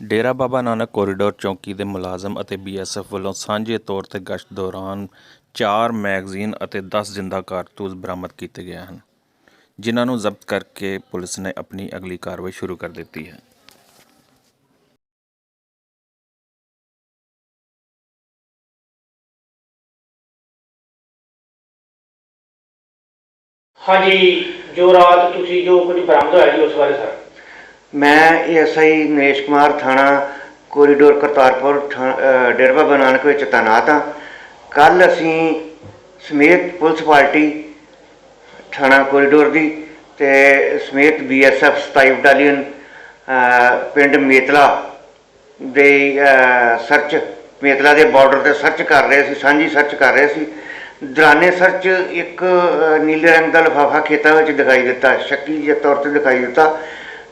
Dera Baba Nanak corridor ਚੌਕੀ ਦੇ ਮੁਲਾਜ਼ਮ ਅਤੇ ਬੀਐਸਐਫ ਵੱਲੋਂ ਸਾਂਝੇ ਤੌਰ ਤੇ ਗਸ਼ਤ ਦੌਰਾਨ 4 ਮੈਗਜ਼ੀਨ ਅਤੇ 10 ਜਿੰਦਾ ਕਾਰਤੂਸ ਬਰਾਮਦ ਕੀਤੇ ਗਏ ਹਨ, ਜਿਨ੍ਹਾਂ ਨੂੰ ਜ਼ਬਤ ਕਰਕੇ ਪੁਲਿਸ ਨੇ ਆਪਣੀ ਅਗਲੀ ਕਾਰਵਾਈ ਸ਼ੁਰੂ ਕਰ ਦਿੱਤੀ ਹੈ। ਹਾਂਜੀ, ਜੋ ਰਾਤ ਤੁਸੀਂ ਜੋ ਕੁਝ ਬਰਾਮਦ ਹੋਇਆ ਜੀ ਉਸ ਬਾਰੇ ਸਰ। ਮੈਂ ਐਸਆਈ ਨਰੇਸ਼ ਕੁਮਾਰ ਥਾਣਾ, ਕੋਰੀਡੋਰ ਕਰਤਾਰਪੁਰ ਥਾ- ਅਹ ਬਾਬਾ ਨਾਨਕ ਵਿੱਚ ਤਾਇਨਾਤ ਹਾਂ। ਕੱਲ ਅਸੀਂ ਸਮੇਤ ਪੁਲਿਸ ਪਾਰਟੀ ਥਾਣਾ ਕੋਰੀਡੋਰ ਦੀ ਤੇ ਸਮੇਤ ਬੀਐਸਐਫ 27 ਬਟਾਲੀਅਨ ਪਿੰਡ ਮੇਤਲਾ ਦੇ ਸਰਚ, ਮੇਤਲਾ ਦੇ ਬਾਰਡਰ ਤੇ ਸਰਚ ਕਰ ਰਹੇ ਸੀ, ਸਾਂਝੀ ਸਰਚ ਕਰ ਰਹੇ ਸੀ। ਦੌਰਾਨੇ ਸਰਚ ਇੱਕ ਨੀਲੇ ਰੰਗ ਦਾ ਲਿਫਾਫਾ ਖੇਤਾਂ ਵਿੱਚ ਦਿਖਾਈ ਦਿੱਤਾ, ਸ਼ੱਕੀ ਜਿਹੇ ਤੌਰ ਤੇ ਦਿਖਾਈ ਦਿੱਤਾ।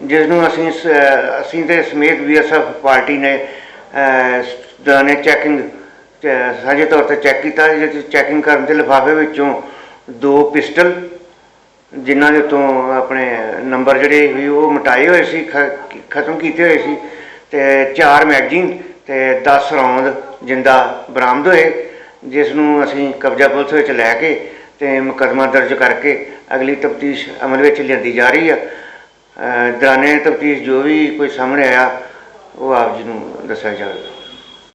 ਜਿਸ ਨੂੰ ਅਸੀਂ ਸ- ਅਸੀਂ ਤੇ ਸਮੇਤ ਬੀਐਸਐਫ ਪਾਰਟੀ ਨੇ ਅਹ, ਦੌਰਾਨੇ ਚੈਕਿੰਗ ਸਾਂਝੇ ਤੌਰ ਤੇ ਚੈੱਕ ਕੀਤਾ ਜਿਸ ਚੈਕਿੰਗ ਕਰਨ ਦੇ ਲਿਫਾਫੇ ਵਿੱਚੋਂ ਦੋ ਪਿਸਟਲ ਜਿਨ੍ਹਾਂ ਦੇ ਤੋਂ ਆਪਣੇ ਨੰਬਰ ਜਿਹੜੇ ਵੀ ਉਹ ਮਟਾਏ ਹੋਏ ਸੀ ਖਤਮ ਕੀਤੇ ਹੋਏ ਸੀ ਤੇ ਚਾਰ ਮੈਗਜ਼ੀਨ ਤੇ 10 ਰੌਂਦ ਜਿੰਦਾ ਬਰਾਮਦ ਹੋਏ ਜਿਸ ਨੂੰ ਅਸੀਂ ਕਬਜ਼ਾ ਪੁਲਿਸ ਵਿੱਚ ਲੈ ਕੇ ਤੇ ਮੁਕੱਦਮਾ ਦਰਜ ਕਰਕੇ ਅਗਲੀ ਤਫਤੀਸ਼ ਅਮਲ ਵਿੱਚ ਲਿਆਂਦੀ ਜਾ ਰਹੀ ਆ। ਅਹ ਤਫਤੀਸ਼ ਜੋ ਵੀ ਕੋਈ ਸਾਹਮਣੇ ਆਇਆ ਉਹ ਆਪ ਜੀ ਨੂੰ ਦੱਸਿਆ ਜਾਵੇਗਾ